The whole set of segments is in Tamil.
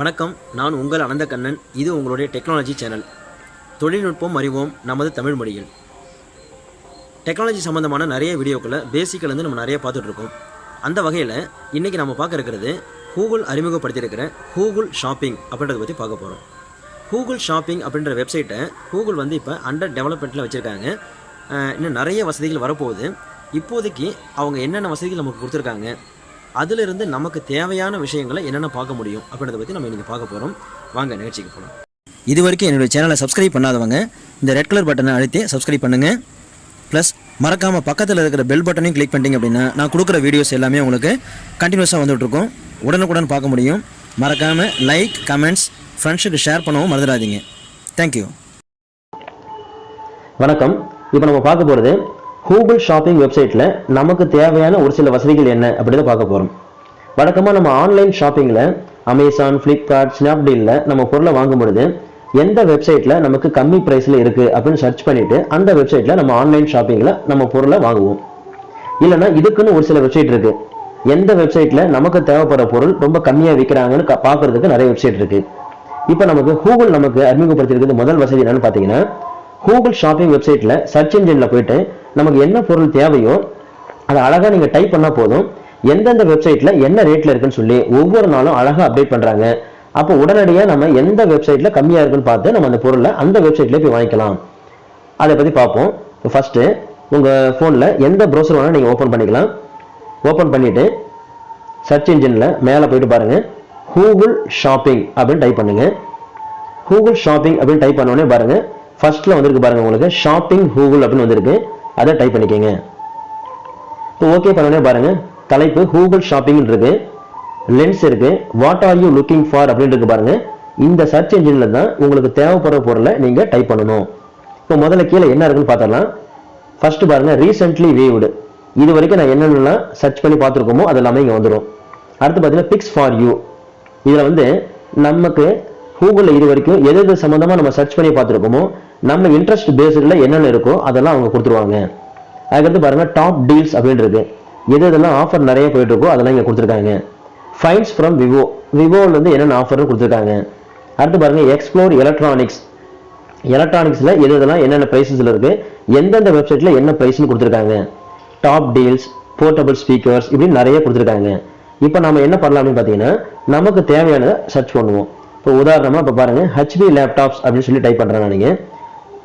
வணக்கம் நான் உங்கள் அனந்தகண்ணன். இது உங்களுடைய டெக்னாலஜி சேனல். தொழில்நுட்பம் அறிவோம் நமது தமிழ் மொழியில். டெக்னாலஜி சம்மந்தமான நிறைய வீடியோக்களை பேசிக்கிலேருந்து நம்ம நிறைய பார்த்துட்ருக்கோம். அந்த வகையில் இன்றைக்கி நம்ம பார்க்க இருக்கிறது கூகுள் அறிமுகப்படுத்தியிருக்கிற கூகுள் ஷாப்பிங் அப்படின்றத பற்றி பார்க்க போகிறோம் கூகுள் ஷாப்பிங் அப்படின்ற வெப்சைட்டை கூகுள் வந்து இப்போ அண்டர் டெவலப்மெண்ட்டில் வச்சுருக்காங்க. இன்னும் நிறைய வசதிகள் வரப்போகுது. இப்போதைக்கு அவங்க என்னென்ன வசதிகள் நமக்கு கொடுத்துருக்காங்க? அதிலிருந்து நமக்கு தேவையான விஷயங்களை என்னென்ன பார்க்க முடியும் அப்படின்றத பற்றி நம்ம இன்றைக்கி பார்க்க போகிறோம் வாங்க நிகழ்ச்சிக்கு போகலாம் இது வரைக்கும் என்னுடைய சேனலை சப்ஸ்கிரைப் பண்ணாதவங்க இந்த ரெட் கலர் பட்டனை அழுத்தி சப்ஸ்கிரைப் பண்ணுங்கள் ப்ளஸ் மறக்காமல் பக்கத்தில் இருக்கிற பெல் பட்டனையும் கிளிக் பண்ணிட்டீங்க அப்படின்னா நான் கொடுக்குற வீடியோஸ் எல்லாமே உங்களுக்கு கண்டினியூஸாக வந்துகிட்ருக்கும் உடனுக்குடன் பார்க்க முடியும். மறக்காமல் லைக் கமெண்ட்ஸ் ஃப்ரெண்ட்ஸுக்கு ஷேர் பண்ணவும் மறந்துடாதீங்க. தேங்க்யூ வணக்கம். இப்போ நம்ம பார்க்க போகிறது கூகுள் ஷாப்பிங் வெப்சைட்டில் நமக்கு தேவையான ஒரு சில வசதிகள் என்ன அப்படின்னு பார்க்க போகிறோம் வழக்கமாக நம்ம ஆன்லைன் ஷாப்பிங்கில் அமேசான் ஃப்ளிப்கார்ட் ஸ்னாப்டீலில் நம்ம பொருளை வாங்கும் பொழுது எந்த வெப்சைட்டில் நமக்கு கம்மி ப்ரைஸில் இருக்குது அப்படின்னு சர்ச் பண்ணிவிட்டு அந்த வெப்சைட்டில் நம்ம ஆன்லைன் ஷாப்பிங்கில் நம்ம பொருளை வாங்குவோம். இல்லைன்னா இதுக்குன்னு ஒரு சில வெப்சைட் இருக்குது எந்த வெப்சைட்டில் நமக்கு தேவைப்படுற பொருள் ரொம்ப கம்மியாக விற்கிறாங்கன்னு பார்க்குறதுக்கு பார்க்கறதுக்கு நிறைய வெப்சைட் இருக்குது இப்போ நமக்கு கூகுள் நமக்கு அறிமுகப்படுத்தியிருக்கிறது முதல் வசதி என்னன்னு பார்த்தீங்கன்னா கூகுள் ஷாப்பிங் வெப்சைட்டில் சர்ச் இன்ஜினில் போயிட்டு நமக்கு என்ன பொருள் தேவையோ அதை அழகாக நீங்கள் டைப் பண்ணால் போதும். எந்தெந்த வெப்சைட்டில் என்ன ரேட்டில் இருக்குன்னு சொல்லி ஒவ்வொரு நாளும் அழகாக அப்டேட் பண்ணுறாங்க அப்போ உடனடியாக நம்ம எந்த வெப்சைட்டில் கம்மியாக இருக்குன்னு பார்த்து நம்ம அந்த பொருளை அந்த வெப்சைட்லேயே போய் வாங்கிக்கலாம். அதை பற்றி பார்ப்போம். ஃபஸ்ட்டு உங்கள் ஃபோனில் எந்த ப்ரௌசர் வேணால் நீங்கள் ஓப்பன் பண்ணிக்கலாம். ஓப்பன் பண்ணிவிட்டு சர்ச் இன்ஜினில் மேலே போயிட்டு பாருங்கள் கூகுள் ஷாப்பிங் அப்படின்னு டைப் பண்ணுங்கள் கூகுள் ஷாப்பிங் அப்படின்னு டைப் பண்ணோடனே பாருங்கள் ஃபர்ஸ்ட்டில் வந்திருக்கு பாருங்கள் உங்களுக்கு ஷாப்பிங் கூகுள் அப்படின்னு வந்திருக்கு. அதை டைப் பண்ணிக்கோங்க. இப்போ ஓகே பண்ண பாருங்கள் தலைப்பு கூகுள் ஷாப்பிங் இருக்கு. லென்ஸ் இருக்கு. What are you looking for அப்படின்னு இருக்கு பாருங்க. இந்த சர்ச் இன்ஜினில் தான் உங்களுக்கு தேவைப்படுற பொருளை நீங்கள் டைப் பண்ணணும். இப்போ முதல்ல கீழே என்ன இருக்குன்னு பார்த்தரலாம் ஃபர்ஸ்ட் பாருங்க ரீசென்ட்லி வியூடு இது வரைக்கும் நான் என்னென்னலாம் சர்ச் பண்ணி பார்த்துருக்கோமோ அது எல்லாமே இங்கே வந்துடும் அடுத்து பார்த்தீங்கன்னா பிக்ஸ் ஃபார் யூ இதில் வந்து நமக்கு கூகுளில் இது வரைக்கும் எது எது சம்மந்தமாக நம்ம சர்ச் பண்ணி பார்த்துருக்கோமோ நம்ம இன்ட்ரெஸ்ட் பேஸ்டில் என்னென்ன இருக்கோ அதெல்லாம் அவங்க கொடுத்துருவாங்க. அதுக்கடுத்து பாருங்கள் டாப் டீல்ஸ் அப்படின்றது எது எதெல்லாம் ஆஃபர் நிறைய போயிட்டு இருக்கோ அதெல்லாம் இங்கே கொடுத்துருக்காங்க. ஃபைன்ஸ் ஃப்ரம் விவோ விவோவில் வந்து என்னென்ன ஆஃபர்னு கொடுத்துருக்காங்க. அடுத்து பாருங்க எக்ஸ்ப்ளோர் எலக்ட்ரானிக்ஸ் எலக்ட்ரானிக்ஸில் எது இதெல்லாம் என்னென்ன ப்ரைஸஸில் இருக்குது எந்தெந்த வெப்சைட்டில் என்ன ப்ரைஸ்னு கொடுத்துருக்காங்க. டாப் டீல்ஸ் போர்ட்டபிள் ஸ்பீக்கர்ஸ் இப்படின்னு நிறைய கொடுத்துருக்காங்க. இப்போ நம்ம என்ன பண்ணலாம் அப்படின்னு பார்த்தீங்கன்னா நமக்கு தேவையானதை சர்ச் பண்ணுவோம். இப்போ உதாரணமாக இப்போ பாருங்கள் ஹச்பி லேப்டாப்ஸ் அப்படின்னு சொல்லி டைப் பண்ணுறாங்க நீங்கள்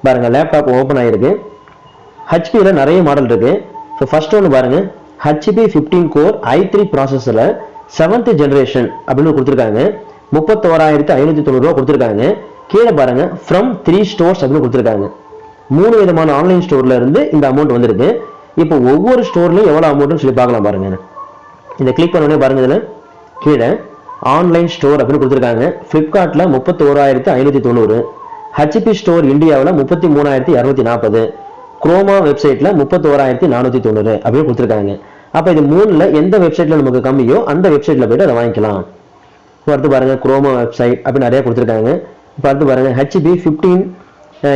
பாருங்கள் லேப்டாப் ஓப்பன் ஆகிருக்கு ஹெச்பியில் நிறைய மாடல் இருக்குது ஸோ ஃபர்ஸ்ட் ஒன்று பாருங்கள் HP fifteen core i three ப்ராசஸில் செவன்த் ஜென்ரேஷன் அப்படின்னு கொடுத்துருக்காங்க. முப்பத்தோராயிரத்தி ஐநூற்றி தொண்ணூறுரூவா கொடுத்துருக்காங்க. கீழே பாருங்க ஃப்ரம் த்ரீ ஸ்டோர்ஸ் அப்படின்னு கொடுத்துருக்காங்க. மூணு விதமான ஆன்லைன் ஸ்டோரில் இருந்து இந்த அமௌண்ட் வந்திருக்கு. இப்போ ஒவ்வொரு ஸ்டோர்லையும் எவ்வளோ அமௌண்ட்னு சொல்லி பார்க்கலாம் பாருங்க. இதை கிளிக் பண்ண உடனே இதில் கீழே. ஆன்லைன் ஸ்டோர் அப்படின்னு கொடுத்துருக்காங்க. ஃப்ளிப்கார்ட்டில் முப்பத்தி ஓராயிரத்தி ஐநூற்றி தொண்ணூறு ஹெச்பி ஸ்டோர் இந்தியாவில் முப்பத்தி மூணாயிரத்தி இரநூத்தி நாற்பது. குரோமா வெப்சைட்டில் முப்பத்தோராயிரத்தி நானூற்றி தொண்ணூறு அப்படின்னு கொடுத்துருக்காங்க. அப்போ இது மூணில் எந்த வெப்சைட்டில் நமக்கு கம்மியோ அந்த வெப்சைட்டில் போயிட்டு அதை வாங்கிக்கலாம். பார்த்து அடுத்து குரோமா வெப்சைட் அப்படின்னு நிறைய கொடுத்துருக்காங்க. இப்போ அடுத்து பாருங்க ஹெச்பி ஃபிஃப்டீன்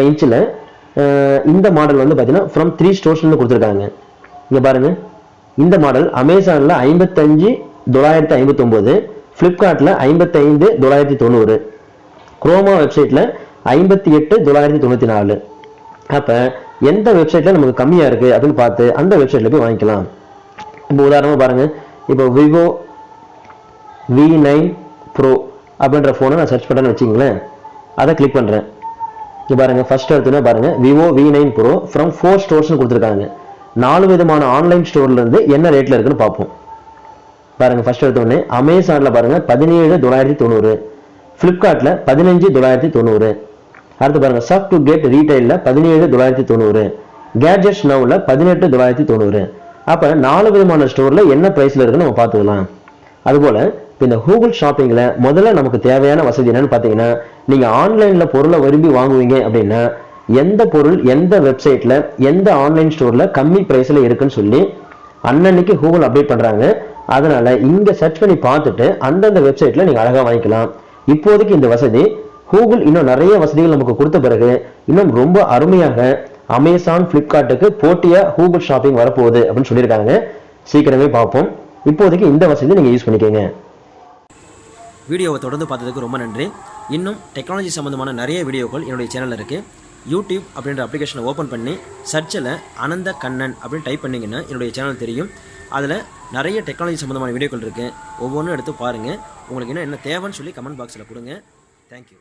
இன்ச்சில் இந்த மாடல் வந்து பார்த்தீங்கன்னா ஃப்ரம் த்ரீ ஸ்டோர்ஸ்னு கொடுத்துருக்காங்க. இங்கே பாருங்கள் இந்த மாடல் அமேசானில் ஐம்பத்தஞ்சு தொள்ளாயிரத்தி ஐம்பத்தொம்போது ஃப்ளிப்கார்ட்டில் ஐம்பத்தைந்து தொள்ளாயிரத்தி தொண்ணூறு. குரோமா வெப்சைட்டில் ஐம்பத்தி எட்டு தொள்ளாயிரத்தி தொண்ணூற்றி நாலு அப்போ எந்த வெப்சைட்டில் நமக்கு கம்மியாக இருக்குது அப்படின்னு பார்த்து அந்த வெப்சைட்டில் போய் வாங்கிக்கலாம். இப்போ உதாரணமாக பாருங்கள் இப்போ விவோ வி நைன் ப்ரோ அப்படின்ற ஃபோனை நான் சர்ச் பண்ணுறேன்னு வச்சிங்களேன் அதை கிளிக் பண்ணுறேன் இங்கே பாருங்கள் ஃபஸ்ட் எடுத்துனா பாருங்கள் Vivo V nine pro from four ஸ்டோர்ஸ்னு கொடுத்துருக்காங்க. நாலு விதமான ஆன்லைன் ஸ்டோர்லேருந்து என்ன ரேட்டில் இருக்குன்னு பார்ப்போம். பாருங்கள் ஃபர்ஸ்ட் எடுத்தோடனே அமேசானில் பாருங்கள் பதினேழு தொள்ளாயிரத்தி தொண்ணூறு. ஃப்ளிப்கார்ட்டில் பதினஞ்சு தொள்ளாயிரத்தி தொண்ணூறு. அடுத்து பாருங்கள் சப் டு கேட் ரீட்டைலில் பதினேழு தொள்ளாயிரத்தி தொண்ணூறு. கேட்ஜெட் நவுல பதினெட்டு தொள்ளாயிரத்தி தொண்ணூறு. அப்போ நாலு விதமான ஸ்டோரில் என்ன ப்ரைஸில் இருக்குன்னு நம்ம பார்த்துக்கலாம். அதுபோல் இப்போ இந்த கூகுள் ஷாப்பிங்கில் முதல்ல நமக்கு தேவையான வசதி என்னன்னு பார்த்தீங்கன்னா நீங்கள் ஆன்லைனில் பொருளை விரும்பி வாங்குவீங்க அப்படின்னா எந்த பொருள் எந்த வெப்சைட்டில் எந்த ஆன்லைன் ஸ்டோரில் கம்மி ப்ரைஸில் இருக்குன்னு சொல்லி அன்னன்னைக்கு கூகுள் அப்டேட் பண்ணுறாங்க அதனால இங்க சர்ச் பண்ணி பார்த்துட்டு அந்தந்த வெப்சைட்ல நீங்க அழகா வாங்கிக்கலாம். இப்போதைக்கு இந்த வசதி கூகுள் இன்னும் நிறைய வசதிகள் நமக்கு கொடுத்த பிறகு இன்னும் ரொம்ப அருமையாக அமேசான் பிளிப்கார்ட்டுக்கு போட்டியா கூகுள் ஷாப்பிங் வரப்போகுது அப்படின்னு சொல்லியிருக்காங்க. சீக்கிரமே பார்ப்போம். இப்போதைக்கு இந்த வசதி நீங்க யூஸ் பண்ணிக்கோங்க. வீடியோவை தொடர்ந்து பார்த்ததுக்கு ரொம்ப நன்றி. இன்னும் டெக்னாலஜி சம்மந்தமான நிறைய வீடியோக்கள் என்னுடைய சேனலில் இருக்குது யூடியூப் அப்படின்ற அப்ளிகேஷனை ஓப்பன் பண்ணி சர்ச்சில் அனந்த கண்ணன் அப்படின்னு டைப் பண்ணிங்கன்னா என்னுடைய சேனல் தெரியும். அதில் நிறைய டெக்னாலஜி சம்மந்தமான வீடியோக்கள் இருக்குது ஒவ்வொன்றும் எடுத்து பாருங்கள் உங்களுக்கு என்ன என்ன தேவைன்னு சொல்லி கமெண்ட் பாக்ஸில் கொடுங்க. தேங்க்யூ